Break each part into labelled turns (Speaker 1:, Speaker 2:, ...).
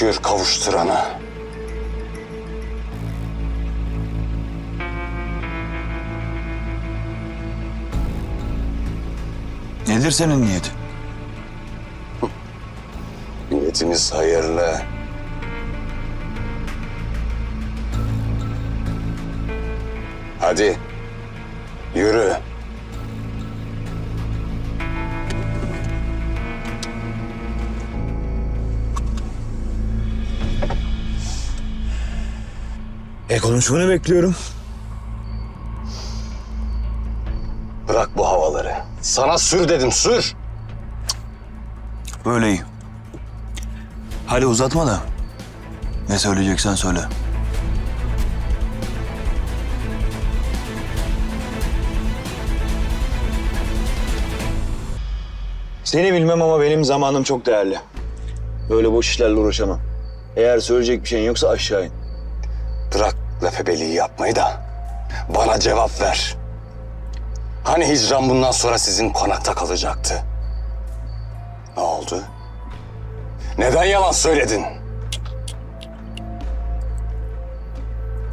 Speaker 1: şükür kavuşturana.
Speaker 2: Nedir senin niyetin?
Speaker 1: Niyetimiz hayırlı. Hadi yürü.
Speaker 2: E konuşmanı bekliyorum.
Speaker 1: Bırak bu havaları. Sana sür dedim sür.
Speaker 2: Böyle iyi. Hadi uzatma da. Ne söyleyeceksen söyle. Seni bilmem ama benim zamanım çok değerli. Böyle boş işlerle uğraşamam. Eğer söyleyecek bir şeyin yoksa aşağı in.
Speaker 1: Bırak lefebeliği yapmayı da bana cevap ver. Hani hicran bundan sonra sizin konakta kalacaktı? Ne oldu? Neden yalan söyledin?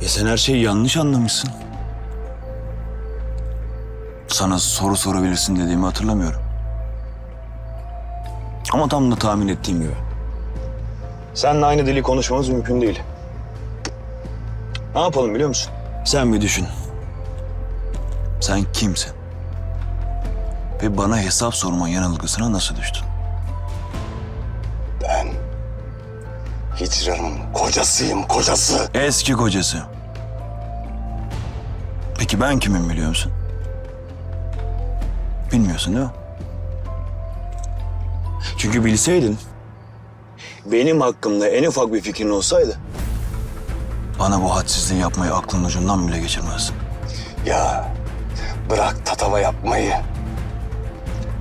Speaker 2: E sen her şeyi yanlış anlamışsın. Sana soru sorabilirsin dediğimi hatırlamıyorum. Ama tam da tahmin ettiğim gibi. Seninle aynı dili konuşmamız mümkün değil. Ne yapalım biliyor musun? Sen bir düşün. Sen kimsin? Ve bana hesap sorma yanılgısına nasıl düştün?
Speaker 1: Ben hicranın kocasıyım kocası.
Speaker 2: Eski kocası. Peki ben kimim biliyor musun? Bilmiyorsun değil mi? Çünkü bilseydin, benim hakkımda en ufak bir fikrin olsaydı... ...bana bu hadsizliği yapmayı aklın ucundan bile geçirmezdin.
Speaker 1: Ya bırak tatava yapmayı.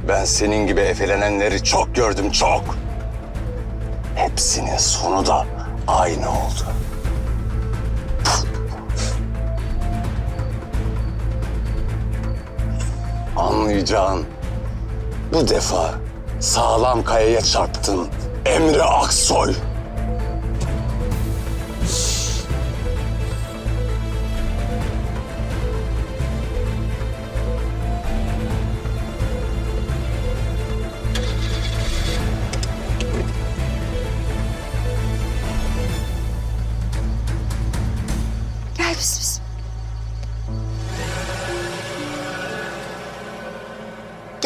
Speaker 1: Ben senin gibi efelenenleri çok gördüm çok. Hepsinin sonu da aynı oldu. Anlayacağın bu defa sağlam kayaya çarptın Emre Aksoy.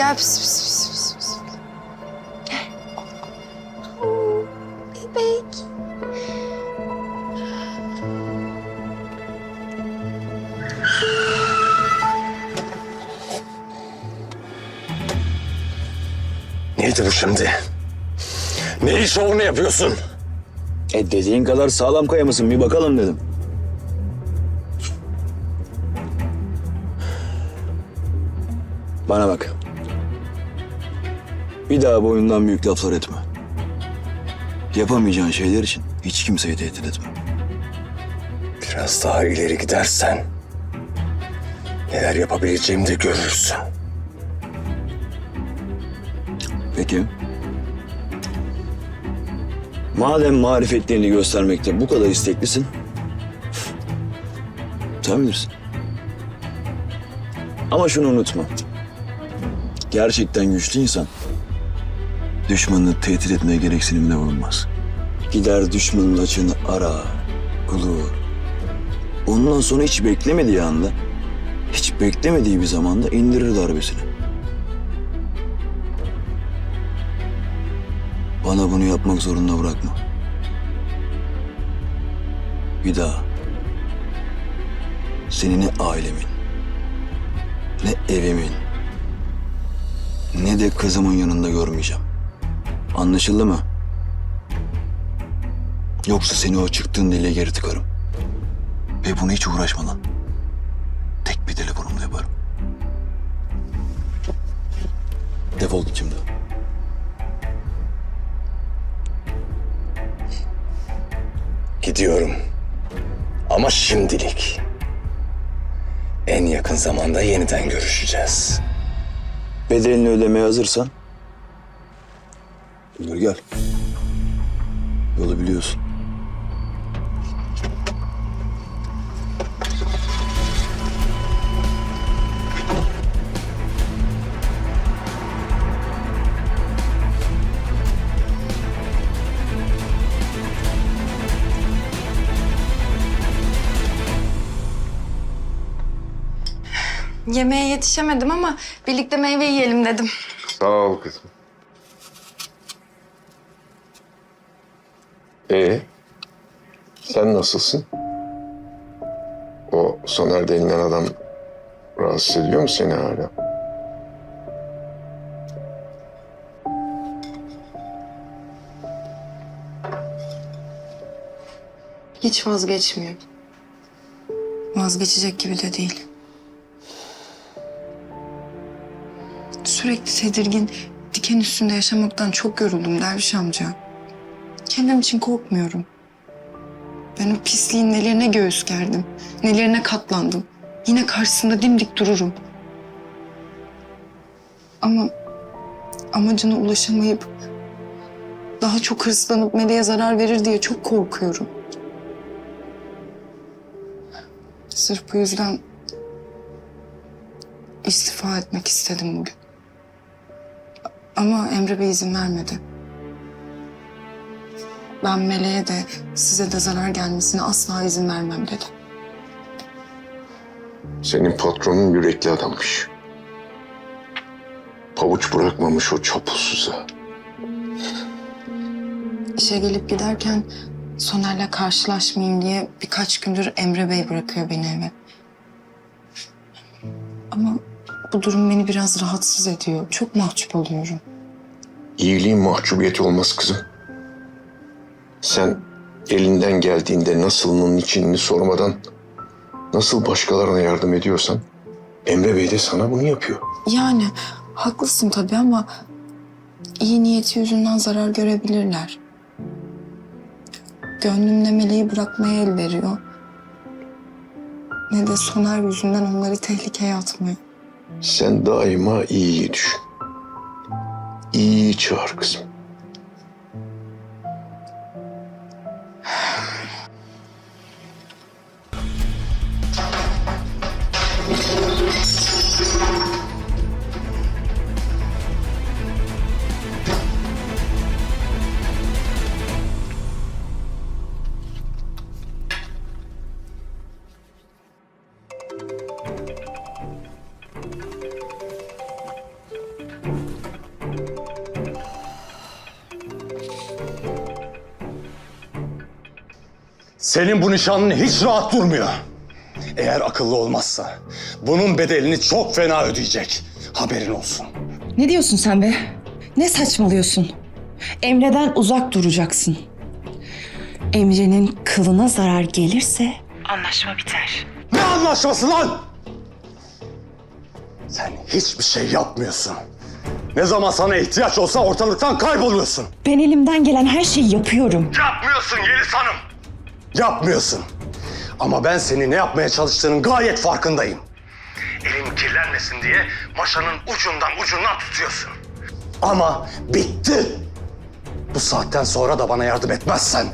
Speaker 3: Gel pis pis pis pis pis. Gel. Oo, bebek.
Speaker 1: Neydi bu şimdi? Ne iş şovunu yapıyorsun?
Speaker 2: E dediğin kadar sağlam kaya mısın bir bakalım dedim. Bana bak. Bir daha boyundan büyük laflar etme. Yapamayacağın şeyler için hiç kimseyi tehdit etme.
Speaker 1: Biraz daha ileri gidersen neler yapabileceğimi de görürsün.
Speaker 2: Peki. Madem marifetlerini göstermekte bu kadar isteklisin. Sen bilirsin. Ama şunu unutma. Gerçekten güçlü insan düşmanını tehdit etmeye gereksinimde bulunmaz. Gider düşmanın açığını arar, bulur. Ondan sonra hiç beklemediği anda, hiç beklemediği bir zamanda indirir darbesini. Bana bunu yapmak zorunda bırakma. Bir daha seni ne ailemin, ne evimin, ne de kızımın yanında görmeyeceğim. Anlaşıldı mı? Yoksa seni o çıktığın dile geri tıkarım. Ve bunu hiç uğraşmadan tek bir telefonumla yaparım. Defol git şimdi.
Speaker 1: Gidiyorum. Ama şimdilik. En yakın zamanda yeniden görüşeceğiz.
Speaker 2: Bedelini ödemeye hazırsan... Buyur gel. Yolu biliyorsun.
Speaker 3: Yemeğe yetişemedim ama birlikte meyve yiyelim dedim.
Speaker 4: Sağ ol kızım. Ee, sen nasılsın? O Soner denilen adam rahatsız ediyor mu seni hala?
Speaker 3: Hiç vazgeçmiyor. Vazgeçecek gibi de değil. Sürekli tedirgin, diken üstünde yaşamaktan çok yoruldum Derviş amca. Kendim için korkmuyorum. Ben o pisliğin nelerine göğüs gerdim, nelerine katlandım. Yine karşısında dimdik dururum. Ama amacına ulaşamayıp daha çok hırslanıp Meleğe zarar verir diye çok korkuyorum. Sırf bu yüzden istifa etmek istedim bugün. Ama Emre Bey izin vermedi. Ben Meleğe de size de zarar gelmesine asla izin vermem dedi.
Speaker 4: Senin patronun yürekli adammış. Pabuç bırakmamış o çapulsuza.
Speaker 3: İşe gelip giderken Soner'le karşılaşmayayım diye birkaç gündür Emre Bey bırakıyor beni eve. Ama bu durum beni biraz rahatsız ediyor. Çok mahcup oluyorum.
Speaker 4: İyiliğin mahcubiyeti olmaz kızım. Sen elinden geldiğinde nasılının içini sormadan nasıl başkalarına yardım ediyorsan Emre Bey de sana bunu yapıyor.
Speaker 3: Yani haklısın tabii ama iyi niyeti yüzünden zarar görebilirler. Gönlümle meleği bırakmaya el veriyor. Ne de Soner yüzünden onları tehlikeye atmıyor.
Speaker 4: Sen daima iyiyi düşün. İyiyi çağır kızım.
Speaker 1: Senin bu nişanlın hiç rahat durmuyor. Eğer akıllı olmazsa bunun bedelini çok fena ödeyecek. Haberin olsun.
Speaker 5: Ne diyorsun sen be? Ne saçmalıyorsun? Emre'den uzak duracaksın. Emre'nin kılına zarar gelirse anlaşma biter.
Speaker 1: Ne anlaşması lan? Sen hiçbir şey yapmıyorsun. Ne zaman sana ihtiyaç olsa ortalıktan kayboluyorsun.
Speaker 5: Ben elimden gelen her şeyi yapıyorum.
Speaker 1: Yapmıyorsun Yeliz Hanım. Yapmıyorsun. Ama ben seni ne yapmaya çalıştığının gayet farkındayım. Elin kirlenmesin diye maşanın ucundan ucundan tutuyorsun. Ama bitti. Bu saatten sonra da bana yardım etmezsen...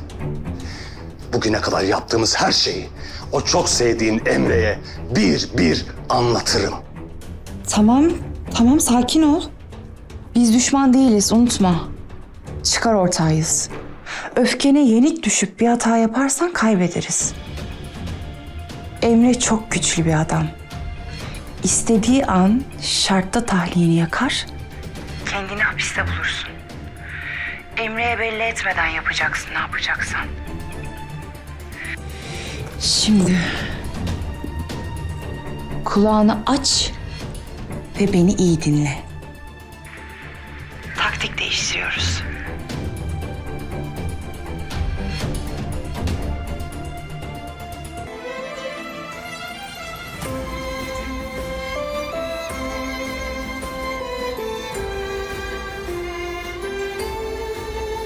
Speaker 1: ...bugüne kadar yaptığımız her şeyi o çok sevdiğin Emre'ye bir bir anlatırım.
Speaker 5: Tamam, tamam sakin ol. Biz düşman değiliz unutma. Çıkar ortağıyız öfkene yenik düşüp bir hata yaparsan kaybederiz. Emre çok güçlü bir adam. İstediği an şartta tahliyeni yakar. Kendini hapiste bulursun. Emre'ye belli etmeden yapacaksın ne yapacaksan. Şimdi kulağını aç ve beni iyi dinle. Taktik değiştiriyoruz.